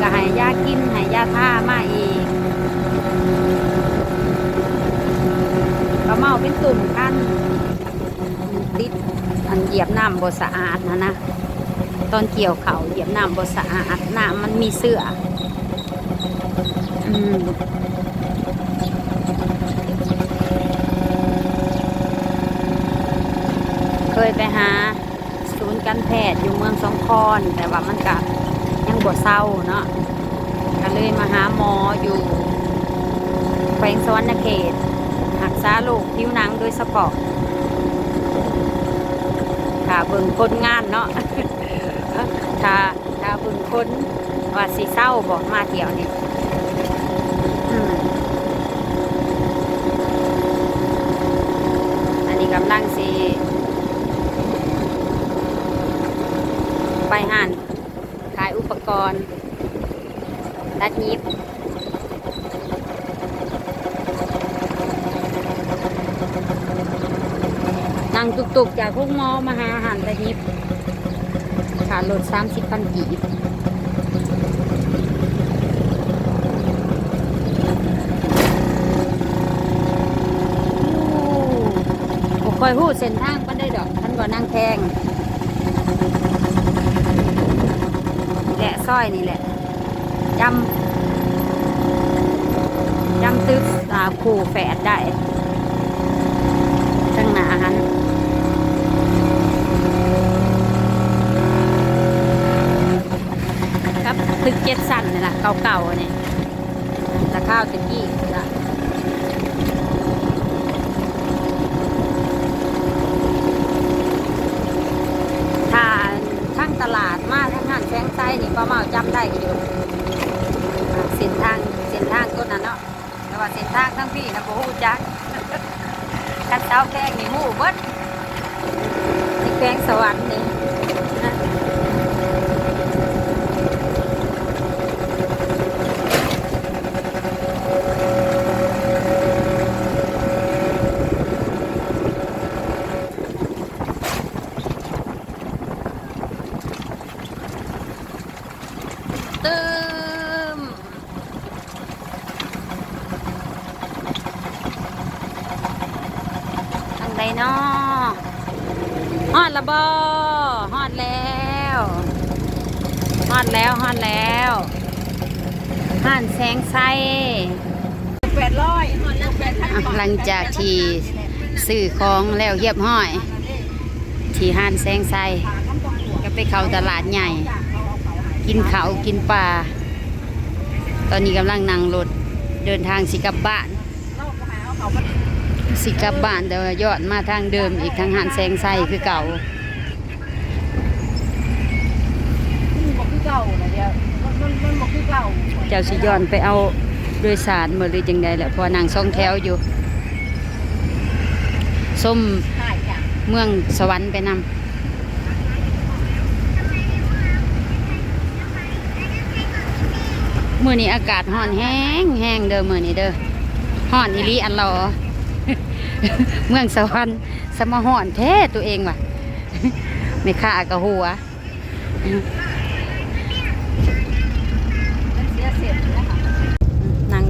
ก็ให้ยากินให้ยาท่ามาอีกปลาเมาเป็นตุ่มคันติดอันเหยียบน้ำบสะอาดนะนะตอนเกี่ยวเขาเหยียบน้ำบสะอาดน้ำมันมีเสื้ออืมเคยไปหาศูนย์การแพทย์อยู่เมืองสองคอนแต่ว่ามันก็ยัง บ่เศร้าเนาะก็เลยมาหาหมออยู่แขวงสวรรณเขตหักษาโรคผิวหนังโดยสปอกขาเบิ่งคนงานเนาะขาขาเบิ่งคนว่าสีเศร้าบอกมาเที่ยวนี่อืมอันนี้กำลังสิ ไปหันขายอุปกรณ์ตัดยิบ นั่งตุกๆ จากพวกมอมาหาอาหารตัดยิบขารถสามสิบพันกีบโอ้บ่ค่อยหู้เส้นทางปันได้ดอกท่านบ่นั่งแพงแหละสร้อยนี่แหละจำจำตึกอ่าคู่แฝดได้ตั้งหนาหันครับ ตึกเจ็ดสันนี่แหละเก่าๆนี่ตะข้าวตะกี้จ้ะถ้าทั้งตลาดมาทั้งห้างแสงไซนี่ป้าเมาจำได้อยู่เส้นทางเส้นทางต้นนั้นเนาะแต่ว่าเส้นทางทั้งพี่นะโบฮูจักคันเต้าแพงนี่หูเบิดนี่แพงสวรรค์นี่นะตืมทางใดเนาะฮอดละบอฮอดแล้วฮ อดแล้วฮอดแล้วห่านแสงไซแปดร้อยแปดพันอะหลังจากที่ซื้อของแล้วเรียบห้อย ที่ห้านแสงไซก็ไปเข้าตลาดใหญ่ กินเขาวกินปลา ตอนนี้กำลังนั่งรถเดินทางสิกลับบ้าน สิกลับบ้านแต่ว่ายอดมาทางเดิมอีกทางหานแสงไซคือเก่า บอกคือ เดียวมันมันบอกคือเก่าเจ้าสิย้อนไปเอาโดยสารมาหรือจังใดแหละเพอนางสองแถวอยู่ส้มใช่จ้ะเมืองสวรรค์ไปนำมื่อนี้อากาศห้อนแห้งแห้งเด้อมื่อนี้เด้อห้อนอีหลีอันรอเมืองสวรรค์สมห้อนแท้ตัวเองว่ะ ไม่ค่ากะหัว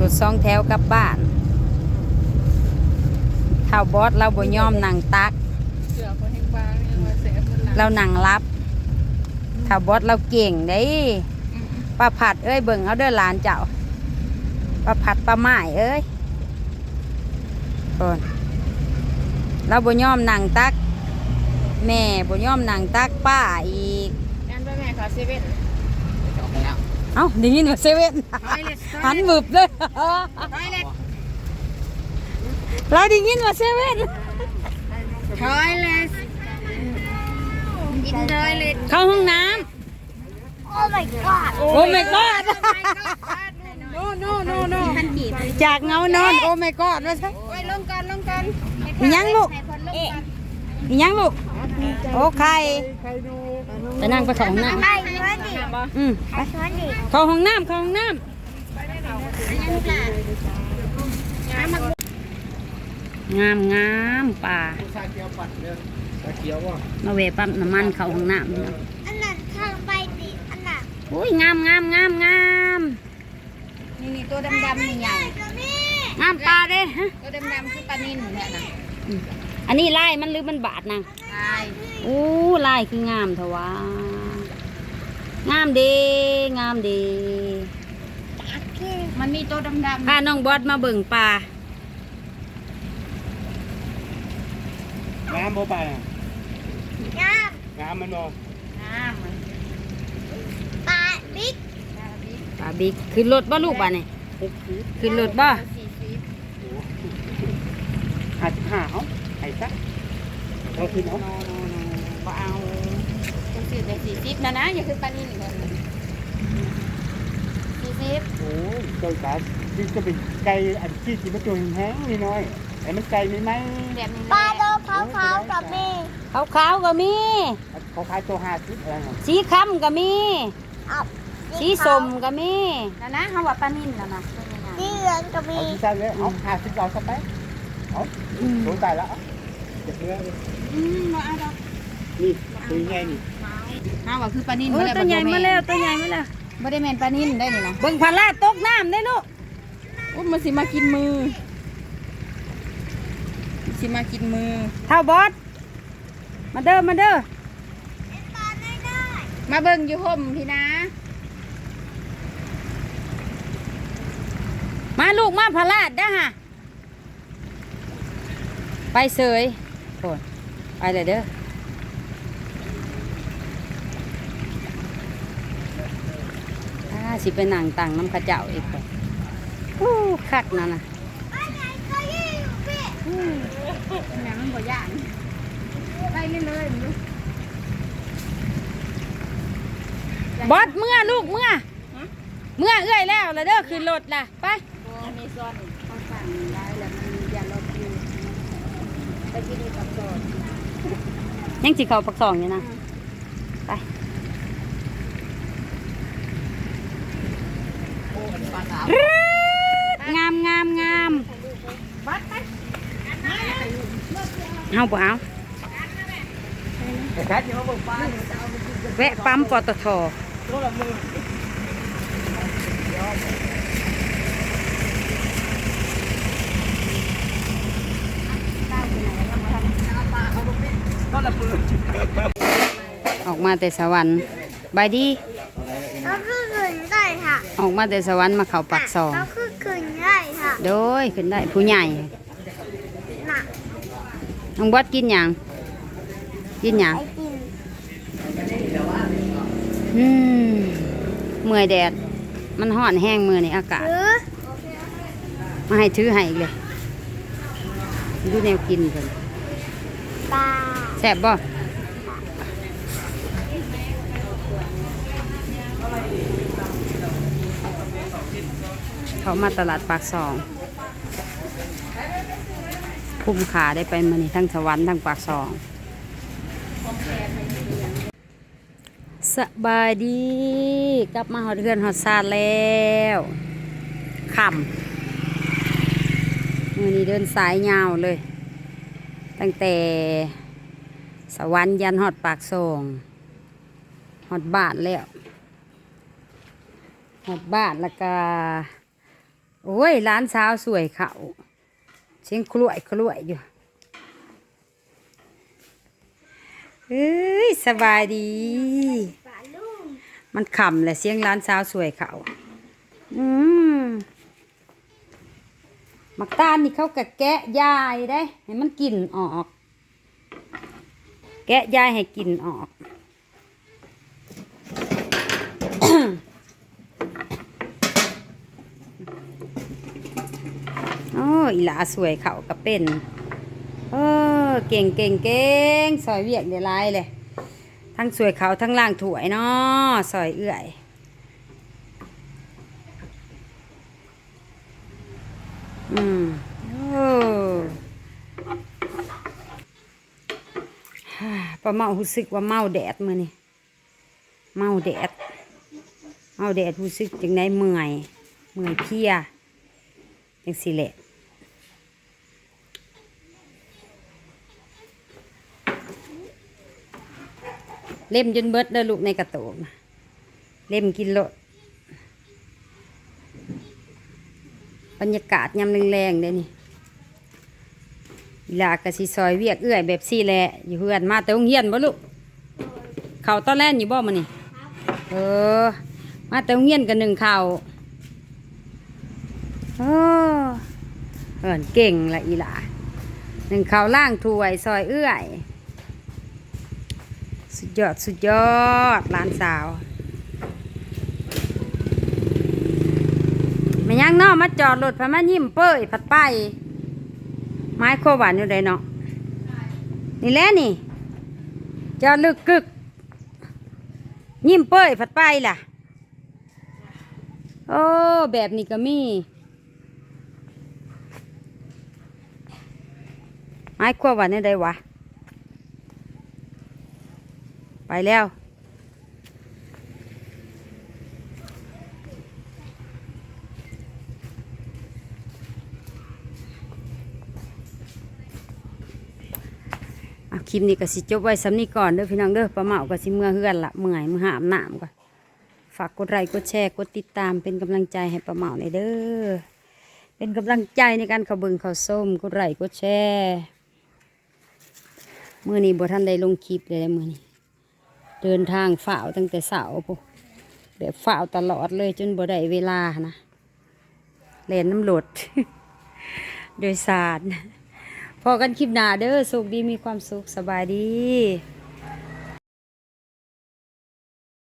รถสองแถวกลับบ้านเท่าบอสเราบ่ยอมนั่งตัก เสือคนแห่งฟ้าเนี่ยมาเสียคนหลังเรานั่งรับเท่าบอสเราเก่งเด้ป้าผัดเอ้ยเบิ่งเอาเด้อหลานเจ้าป้าผัดป้าไม้เอ้ยคนเราบ่ยอมนั่งตัก แม่บ่ยอมนั่งตักป้าอีกงั้นไปแม่ขอเซเว่น เอ้าได้ยินว่าเซเว่น Toilet, หันบึบเลยทอยเล็ตเราได้ยินว่าเซเว่นทอยเล็ตอินทอยเล็ตเข้าห้องน้ำ Oh my god โอ้ my god no no no no ทันทีจากเงานอน โอ้ my god ว่าซะ โอ้ยลงกันลงกันมียังลูกเอ๊ะมียังลูกโอ้ใครใค รดูไปนั่งไปของน้ไปมาดิำบ่อืมไปเข้าห้องน้ำเข้าห้องน้ำงามงามป่าชาเขียวปัดเด้อชาเขียวว่ามาเวปั๊มน้ำมันเข้าห้องน้ำนี่เนาะอันนั้นข้างไปดิอันนั้นโอ้ยงามงามงามงามนี่นี่ตัวดำๆนี่ใหญ่ตัวนี้งามป่าเด้ฮะตัวดำๆคือปลานิ่นเนี่ยนะ อันนี้ลายมันหรือมันบาดนางใช่โอ้ลายคืองามเถอะวะงามเดีงามเดี มันมีตัวดำพาน้องบอสมาเบิ่งป่างามบ่ไปอะงามงามมันบ่ๆน้ำมันปลาบิ๊กป่าบิ๊กขึ้นรถบ่ลูกบ่เนี่ยหกสิบขึ้นรถบ่สี่สิบ ห้าสิบห้าเอาไอ้ซะเอาขึ้นเอาโนโนโนบ่เอาจังสิได้สี่สิบนะนะ อย่าคือปลานิ่นเลยสี่สิบโอ้ยเจ้าจ๋าที่จะเป็นไก่อันที่สิมาตัวแห้งนี่น้อยไอ้มันไก่มีไหมแบบนี้ปลาโดละขาวๆกับม่ขาวๆก็มีเขาขายตัวห้าสิบอะไรสีค้ำก็มีสีสมก็มีนะนะเขาว่าปลานิ่นนะนะสีเหลืองกับมีเอาที่ใช่เลยเอาห้าสิบเอาสักไป เอาอืมโดนตายแล้วเอาเจ็บเนื้อเลยอืมบ่เอาดอกนี่ตัวใหญ่นี่เขาว่าคือปลานิ่นโอ้ยบ่ได้ตัวใหญ่บ่มาม่นแล้วตัวใหญ่มาแล้วบ่ได้แม่นปลานิ่นได้นี่นะเบิ่งพาราตกน้ำได้ลูกโอ้มันสิมากินมือมันสิมากินมือเท่าบอสมาเด้อมาเด้อปลาได้ได้มาเบิ่งอยู่ห่มพี่นะ มาลูกมาพาราดเด้อฮะ ไปเสยโอ้ยไปเลยเด้ออ่าสิไปนั่งตังน้ำเข้าเจ้าอีกคนอู้คักนั่นน่ะปลาไหนก็ยี่อยู่พี่แม่มันบ่ย่านไปเรื่อยๆมันอยู่บอสเมื่อลูกเมื่อ เมื่อเอื้อยแล้วแล้วเด้อขึ้นรถล่ะ ไปมันมีซ้อนข้างฝั่งได้แล้วมันมียาลดอยู่ ไปกินกับโซนยังสิเขาปักสองอยู่นะไปรึดงามงามงามบัดไปเอาบ่เอาไอ้แคทที่เขาบอกป้าแวะปั๊มปตท ตัวละมือออกมาแต่สวรรค์บายดีก็คือขึ้นได้ค่ะ ออกมาแต่สวรรค์มาเข้าปักซองก็คือขึ้นได้ค่ะ โดยขึ้นได้ผู้ใหญ่น่ะน้องบอสกินหยังกินหยังไอติมอืมเมื่อยแดด มันห้อนแห้งมือในอากาศหรือมาให้ถือให้อีกเลยดูแนวกินเพิ่นปลา แซ่บบ่เขามาตลาดปากซองคุ้มขาได้ไปมานี่ทั้งสวรรค์ทั้งปากซอง สบายดี กลับมาหอดเรือนหอดซาแล้วค่ำมือนี้เดินสายยาวเลย ตั้งแต่ สวรรค์ยันหอดปากซองหอดบานแล้วหอดบานแล้วก็โอ้ยร้านสาวสวยเขาเสียงคลวยคลวยอยู่เอ้ยสบายดี มันขำแหละเสียงร้านสาวสวยเขาอืมมักตาลนี่เขากะแกะยายได้ ให้มันกลิ่นออก แกะยายให้กลิ่นออกโอ้ยหลาสวยเขาก็เป็นเออเก่งเก่งเก่งซอยเวียกเดี๋ยวลายเลย ทั้งสวยเขาทั้งล่างถวยเนาะซอยเอื่อย อืมโอ้ฮ่าเมารู้สึกว่าเมาแดดมือนี่เมาแดดเอาแดดรู้สึกจังไดเมื่อยเมื่อยเพียจังสิแหละเล่มจนเบิดเด้อลูกในกระโตกนเล่มกินโลดบรรยากาศยามแรงๆเด้นี่ ลากระสิซอยเวียกเอื้อยแบบซี่แหละอยู่เพื่อนมาแต่โรงเรียนบ่ลูกเขาตอนแรกอยู่บ่มานี่เออ มาแต่โรงเรียนกันหนึ่งเข่าวโอ้เอินเก่งละอีหล่าหนึ่งเข่าล่างถวยซอยเอื้อย สุดยอดสุดยอดหลานสาวไม่ยังนอมาจอดรถพามายิ้มเป้ยผัดไป ไม้โคหวานอยู่ใดเนาะนี่แหละนี่จอดลึกกึก ยิ้มเป้ยผัดไปล่ะ โอ้แบบนี้ก็มีไม้ขั้วหวานนี่ได้วะไปแล้ว คลิปนี้ก็สิจบไว้สำนี้ก่อนเด้อพี่น้องเด้อประเมาก็สิเมื่อเฮือนละเมื่อยมือหามหน้ำก่อนฝากกดไลค์กดแชร์กดติดตามเป็นกำลังใจให้ประเมาในเด้อเป็นกำลังใจในการเขาเบิ่งเขาส้มกดไลค์กดแชร์มื่อนี้บ่ทันได้ลงคลิปเลยมื่อนี้เดินทางฝ่าวตั้งแต่เสาร์พวกแบบฝ่าวตลอดเลยจนบ่ได้เวลานะเล่นน้ำหลดโดยสาร พอกันคลิปหน้าเด้อสุขดีมีความสุขสบายดี